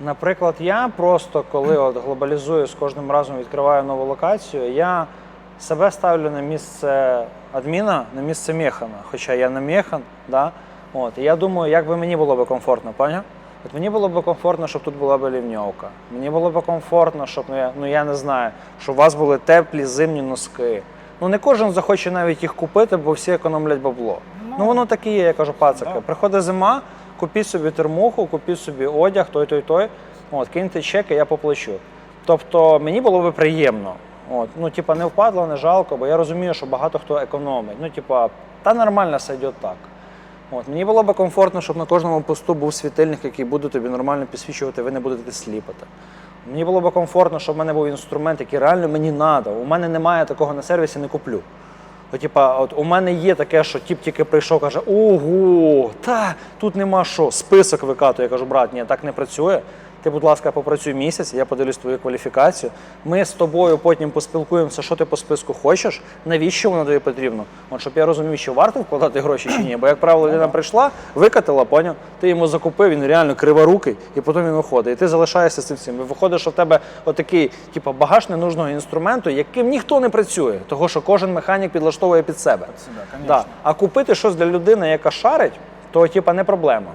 Наприклад, я просто коли от глобалізую з кожним разом відкриваю нову локацію, я себе ставлю на місце адміна, на місце механа. Хоча я не механ, да? от, і я думаю, як би мені було би комфортно, поняв? От мені було б комфортно, щоб тут була б лівньовка. Мені було б комфортно, щоб ну я, ну я не знаю, щоб у вас були теплі зимні носки. Ну не кожен захоче навіть їх купити, бо всі економлять бабло. Ну, воно так і є, я кажу, пацаки. Да. Приходить зима, купіть собі термуху, купіть собі одяг, той, той, той. От, киньте чек, і я поплачу. Тобто мені було би приємно. От, ну, типа, не впадло, не жалко, бо я розумію, що багато хто економить. Ну, типа, та нормально сойде так. От, мені було б комфортно, щоб на кожному посту був світильник, який буде тобі нормально підсвічувати, ви не будете сліпати. Мені було б комфортно, щоб в мене був інструмент, який реально мені треба. У мене немає такого на сервісі, не куплю. От, типа, от у мене є таке, що тіп тільки прийшов, каже: Ого, та тут нема що, список викатує. Я кажу, брат, ні, так не працює. Ти, будь ласка, попрацюй місяць, я подивлюсь твою кваліфікацію. Ми з тобою потім поспілкуємося, що ти по списку хочеш, навіщо воно тобі потрібно. От щоб я розумів, що варто вкладати гроші чи ні. Бо, як правило, людина прийшла, викатила, поняв, ти йому закупив, він реально криворукий, і потім він виходить. І ти залишаєшся з цим всім. І виходить, що в тебе отакий, типу, багаж ненужного інструменту, яким ніхто не працює, того що кожен механік підлаштовує під себе. Під себе, Да. А купити щось для людини, яка шарить, то типа не проблема.